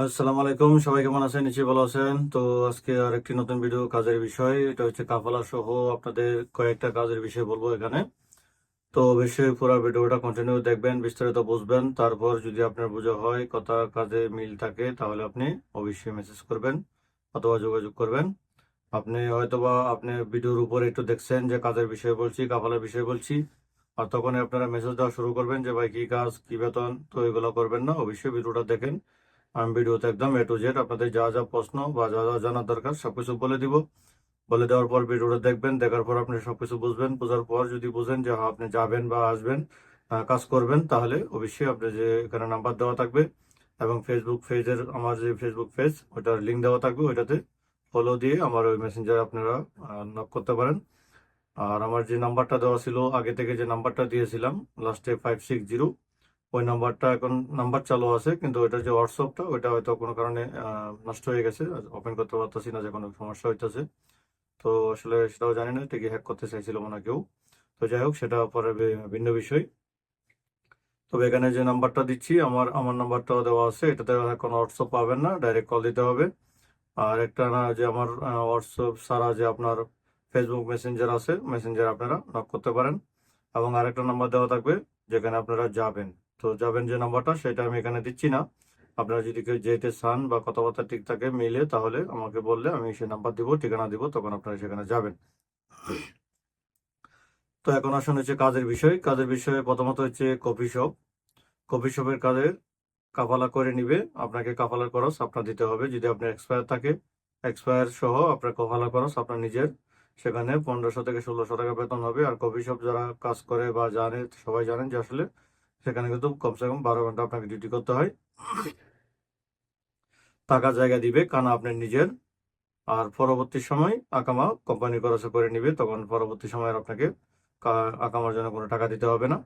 আসসালামু আলাইকুম, সবাই কেমন আছেন? নিচে ভালো আছেন। তো আজকে আর একটি নতুন ভিডিও কাজের বিষয়, এটা হচ্ছে কাফালা সহ আপনাদের কয়েকটা কাজের বিষয় বলব এখানে। তো অবশ্যই পুরো ভিডিওটা কন্টিনিউ দেখবেন, বিস্তারিত বুঝবেন। তারপর যদি আপনার বোঝা হয় কথা কাজে মিল থাকে, তাহলে আপনি অবশ্যই মেসেজ করবেন অথবা যোগাযোগ করবেন। আপনি হয়তোবা আপনি ভিডিওর উপরে একটু দেখছেন যে কাজের বিষয় বলছি, কাফালার বিষয় বলছি, আর তখন আপনারা মেসেজ দেওয়া শুরু করবেন যে, ভাই, কি কাজ? কি বেতন? তো এগুলো করবেন না, অবশ্যই ভিডিওটা দেখেন। আমি ভিডিওতে একদম এ টু জেড আপনাদের যা যা প্রশ্ন বা যা যা জানার দরকার সবকিছু বলে দিব। বলে দেওয়ার পর ভিডিওটা দেখবেন, দেখার পর আপনি সবকিছু বুঝবেন। বোঝার পর যদি বুঝেন যে হ্যাঁ আপনি যাবেন বা আসবেন কাজ করবেন, তাহলে অবশ্যই আপনি যে, এখানে নাম্বার দেওয়া থাকবে এবং ফেসবুক পেজের আমার যে ফেসবুক পেজ ওটার লিঙ্ক দেওয়া থাকবে, ওইটাতে ফলো দিয়ে আমার ওই মেসেঞ্জারে আপনারা নক করতে পারেন। আর আমার যে নাম্বারটা দেওয়া ছিল, আগে থেকে যে নাম্বারটা দিয়েছিলাম লাস্টে ফাইভ সিক্স জিরো ওই নাম্বারটা এখন নাম্বার চালু আছে, কিন্তু ওইটার যে হোয়াটসঅ্যাপটা ওইটা হয়তো কোনো কারণে নষ্ট হয়ে গেছে। ওপেন করতে পারতেছি না, যে কোনো সমস্যা হইতেছে। তো আসলে সেটাও জানি না, ঠিকই হ্যাক করতে চাইছিল মনে কেউ। তো যাই হোক, সেটা পরে ভিন্ন বিষয়। তবে এখানে যে নাম্বারটা দিচ্ছি, আমার আমার নাম্বারটাও দেওয়া আছে। এটাতে কোনো হোয়াটসঅ্যাপ পাবেন না ডাইরেক্ট কল দিতে হবে। আর একটা না, যে আমার হোয়াটসঅ্যাপ ছাড়া যে আপনার ফেসবুক মেসেঞ্জার আছে মেসেঞ্জার আপনারা নক করতে পারেন। এবং আরেকটা নাম্বার দেওয়া থাকবে, যেখানে আপনারা যাবেন। তো যাবেন যে নাম্বারটা, সেটা আমি এখানে দিচ্ছি না। আপনারা যদি কেউ যেতে চান বা কথাবার্তা ঠিক থাকে মিলে, তাহলে আমাকে বললে আমি সে নাম্বার দিব, ঠিকানা দিব, তখন আপনারা সেখানে যাবেন। তো এখন আসুন হচ্ছে কাজের বিষয়। কাজের বিষয়ে প্রথমত হচ্ছে কফি শপ। কফি শপের কাজের কাফালা করে নিবে। আপনাকে কাফালার খরচ আপনার দিতে হবে। যদি আপনার এক্সপায়ার থাকে এক্সপায়ার সহ আপনার কফালা খরচ আপনার নিজের। সেখানে পনেরোশো থেকে ষোলোশো টাকা বেতন হবে। আর কফি শপ যারা কাজ করে বা জানে, সবাই জানেন যে আসলে সেখানে কিন্তু কমসে কম বারো ঘণ্টা আপনাকে ডিউটি করতে হয়। টাকা জায়গা দিবে, কানা আপনার নিজের। আর পরবর্তী সময় আকামা কোম্পানি খরচে করে নিবে, তখন পরবর্তী সময় আপনাকে আকামার জন্য কোনো টাকা দিতে হবে না।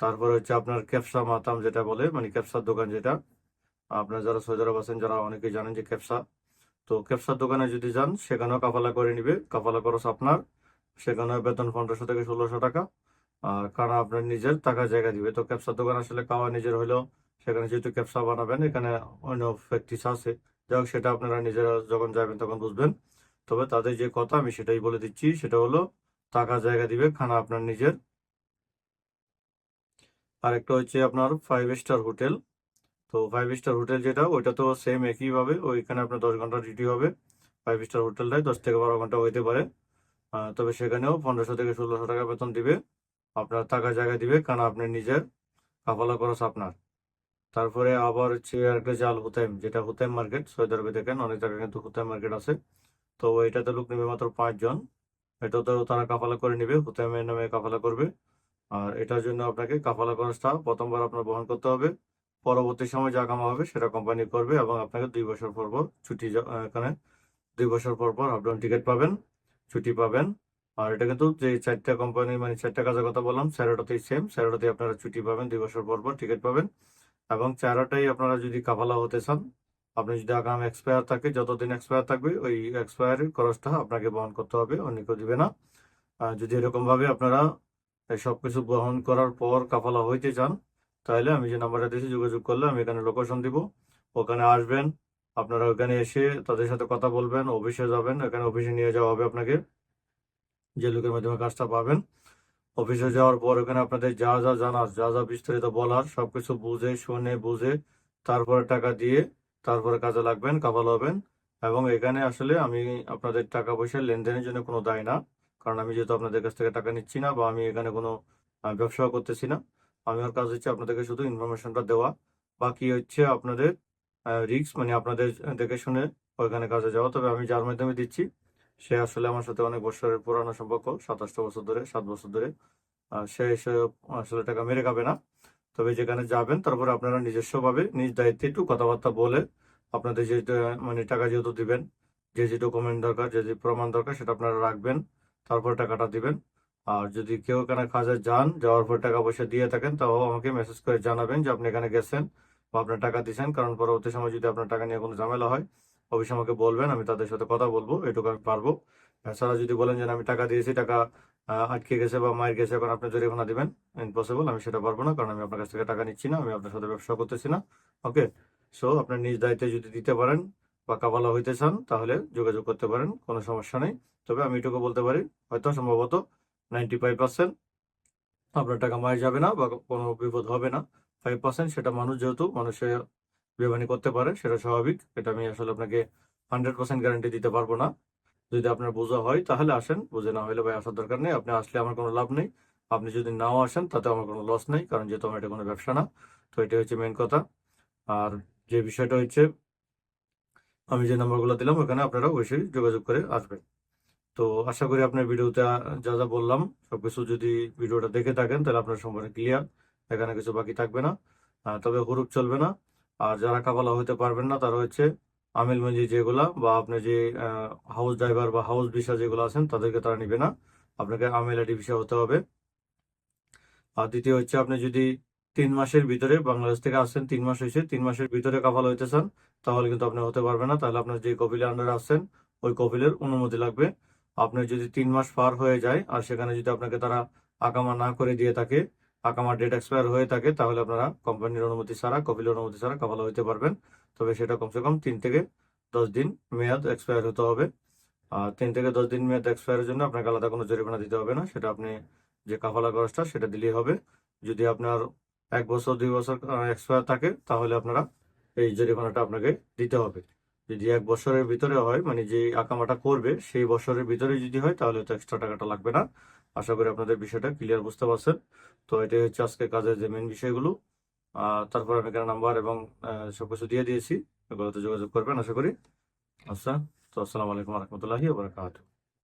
তারপরে হচ্ছে আপনার ক্যাপসা মাতাম যেটা বলে মানে ক্যাপসার দোকান যেটা, আপনার যারা সৌদি আরব আছেন, যারা অনেকেই জানেন যে ক্যাপসা। তো ক্যাপসার দোকানে যদি যান, সেখানেও কাফালা করে নিবে। কাফালা খরচ আপনার, সেখানেও বেতন পনেরোশো থেকে ষোলোশো টাকা। কারণ আপনার নিজের টাকা জায়গা দিবে। তো ক্যাপসার দোকান আসলে খাওয়া নিজের হলেও সেখানে যেহেতু ক্যাপসা বানাবেন, এখানে অন্য প্র্যাকটিস আছে। যাই সেটা আপনারা নিজেরা যখন যাবেন তখন বুঝবেন। তবে তাদের যে কথা আমি সেটাই বলে দিচ্ছি, সেটা হলো টাকা জায়গা দিবে, খানা আপনার নিজের। আর একটা হচ্ছে আপনার ফাইভ স্টার হোটেল। তো ফাইভ স্টার হোটেল যেটা, ওইটা তো সেম একইভাবে ওইখানে আপনার দশ ঘণ্টা ডিউটি হবে। ফাইভ স্টার হোটেলটাই দশ থেকে বারো ঘণ্টা হইতে পারে। তবে সেখানেও পনেরোশো থেকে ষোলোশো টাকা বেতন দিবে। আপনার টাকা জায়গা দিবে, কারণ আপনি নিজের কাফালা খরচ আপনার। তারপরে আবার হচ্ছে একটা জাল হুতাইম, যেটা হুতাইম মার্কেট, সৌদি আরবে দেখেন অনেক জায়গায় কিন্তু হুতাইম মার্কেট আছে। তো এটাতে লোক নেবে মাত্র পাঁচজন এটাতেও তারা কাফালা করে নেবে, হুতাইমের নামে কাফালা করবে। আর এটার জন্য আপনাকে কাফালা খরচটা প্রথমবার আপনার বহন করতে হবে। পরবর্তী সময় যা কামা হবে সেটা কোম্পানি করবে এবং আপনাকে দুই বছর পর পর ছুটি এখানে দুই বছর পর পর আপ টিকিট পাবেন, ছুটি পাবেন। আর এটা কিন্তু যে চারটা কোম্পানি মানে চারটা কাজের কথা বললাম স্যারোটাতেই সেম স্যারোটাতেই আপনারা ছুটি পাবেন, দুই বছর পর পর টিকিট পাবেন। এবং চারাটাই আপনারা যদি কাফালা হতে চান, আপনি যদি আগাম এক্সপায়ার থাকে, যতদিন এক্সপায়ার থাকবে, ওই এক্সপায়ারের খরচটা আপনাকে বহন করতে হবে, অন্য কেউ দিবে না। আর যদি এরকমভাবে আপনারা এই সবকিছু বহন করার পর কাফালা হইতে চান, তাহলে আমি যে নাম্বারটা দিয়েছি, যোগাযোগ করলে আমি এখানে লোকেশন দিব। ওখানে আসবেন, আপনারা ওখানে এসে তাদের সাথে কথা বলবেন অফিসে যাবেন, এখানে অফিসে নিয়ে যাওয়া হবে আপনাকে। যে লোকের মাধ্যমে কাজটা পাবেন। অফিসে যাওয়ার পর ওখানে আপনাদের যা যা জানার যা যা বিস্তারিত বলার সবকিছু বুঝে শুনে বুঝে তারপরে টাকা দিয়ে তারপরে কাজে লাগবেন কাবাল হবেন। এবং এখানে আসলে আমি আপনাদের টাকা পয়সা লেনদেনের জন্য কোনো দায় না। কারণ আমি যেহেতু আপনাদের কাছ থেকে টাকা নিচ্ছি না বা আমি এখানে কোনো আহ, ব্যবসাও করতেছি না আমি আমার কাজ হচ্ছে আপনাদেরকে শুধু ইনফরমেশনটা দেওয়া। বাকি হচ্ছে আপনাদের রিস্ক মানে আপনাদের দেখে শুনে ওইখানে কাজে যাওয়া। তবে আমি যার মাধ্যমে দিচ্ছি সে আসলে আমার সাথে অনেক বছরের পুরানো সম্পর্ক, সাতাশটা বছর ধরে, সাত বছর ধরে। সে আসলে টাকা মেরে খাবে না। তবে যেখানে যাবেন, তারপরে আপনারা নিজস্বভাবে, নিজ দায়িত্বে একটু কথাবার্তা বলে আপনাদের যে মানে টাকা যেহেতু দিবেন, যে যে ডকুমেন্ট দরকার, যে যে প্রমাণ দরকার, সেটা আপনারা রাখবেন, তারপর টাকাটা দিবেন। আর যদি কেউ এখানে কাজে যান, যাওয়ার পর টাকা পয়সা দিয়ে থাকেন, তাও আমাকে মেসেজ করে জানাবেন যে আপনি এখানে গেছেন বা আপনার টাকা দিয়েছেন কারণ পরবর্তী সময় যদি আপনার টাকা নিয়ে কোনো ঝামেলা হয় অবশ্যই আমাকে বলবেন, আমি তাদের সাথে কথা বলব, এটুকু আমি পারব। এছাড়া যদি বলেন যে আমি টাকা দিয়েছি, টাকা আটকে গেছে বা মায়ের গেছে, এখন আপনি জরিমানা দিবেন ইম্পসিবল আমি সেটা পারব না, কারণ আমি আপনার কাছ থেকে টাকা নিচ্ছি না, আমি আপনার সাথে ব্যবসা করতেছি না। ওকে সো আপনার নিজ দায়িত্বে যদি দিতে পারেন বা কাবালা হইতে চান, তাহলে যোগাযোগ করতে পারেন, কোনো সমস্যা নেই। তবে আমি এটুকু বলতে পারি, হয়তো সম্ভবত নাইনটি ফাইভ পার্সেন্ট আপনার টাকা মায়ের যাবে না বা কোনো বিপদ হবে না। ফাইভ পার্সেন্ট সেটা মানুষ যেহেতু, মানুষের বেমানি করতে পারে, সেটা স্বাভাবিক। এটা আমি আসলে আপনাকে হান্ড্রেড পার্সেন্ট গ্যারান্টি দিতে পারব না। যদি আপনার বোঝা হয়, তাহলে আসেন। বুঝে না হলে ভাই, আসার দরকার নেই। আপনি আসলে আমার কোনো লাভ নেই। আপনি যদি নাও আসেন, তাতে আমার কোনো লস নেই, কারণ যেহেতু আমার এটা কোনো ব্যবসা না, তো এটা হচ্ছে মেন কথা। আর যে বিষয়টা হচ্ছে, আমি যে নাম্বারগুলো দিলাম, ওখানে আপনারা অবশ্যই যোগাযোগ করে আসবেন। তো আশা করি আপনার ভিডিওতে যা যা বললাম, সবকিছু যদি ভিডিওটা দেখে থাকেন, তাহলে আপনার সম্পর্কে ক্লিয়ার এখানে কিছু বাকি থাকবে না। তবে হুরুপ চলবে না। আর যারা কাবালা হতে পারবেন না, তারা হচ্ছে আমিল মঞ্জি যেগুলা বা আপনার যে হাউস ড্রাইভার বা হাউস ভিসা যেগুলো আছেন, তাদেরকে তারা নিবে না। আপনাকে আমিল আইডি ভিসা হতে হবে। আর দ্বিতীয় হচ্ছে আপনি যদি তিন মাসের ভিতরে বাংলাদেশ থেকে আসছেন তিন মাস হয়েছে, তিন মাসের ভিতরে কাফালা হইতে চান, তাহলে কিন্তু আপনি হতে পারবেন না। তাহলে আপনার যে কপিলের আন্ডারে আসছেন ওই কপিলের অনুমতি লাগবে। আপনার যদি তিন মাস পার হয়ে যায়, আর সেখানে যদি আপনাকে তারা আকামা না করে দিয়ে থাকে আকামা ডেট এক্সপায়ার হয়ে থাকে, তাহলে আপনারা কোম্পানির অনুমতি ছাড়া কপিলের অনুমতি ছাড়া কাফালা হইতে পারবেন। তবে সেটা কমসে কম তিন থেকে দশ দিন মেয়াদ এক্সপায়ার হতে হবে। আর তিন থেকে দশ দিন মেয়াদ এক্সপায়ারের জন্য আপনাকে আলাদা কোনো জরিমানা দিতে হবে না। সেটা আপনি যে কাফালা খরচটা, সেটা দিলেই হবে। যদি আপনার এক বছর, দুই বছর এক্সপায়ার থাকে, তাহলে আপনারা এই জরিমানাটা আপনাকে দিতে হবে। যদি এক বছরের ভিতরে হয় মানে যে আকামাটা করবে, সেই বছরের ভিতরে যদি হয়, তাহলে তো এক্সট্রা টাকাটা লাগবে না। আশা করি আপনাদের বিষয়টা ক্লিয়ার বুঝতে পারছেন। তো এটাই হচ্ছে আজকে কাজের যে মেন বিষয়গুলো। তারপর আমি এখানে নাম্বার এবং সবকিছু দিয়ে দিয়েছি। এগুলোতে যোগাযোগ করবেন, আশা করি। আচ্ছা তো আসসালামু আলাইকুম রহমতুল্লাহি ওবরাকাতুহ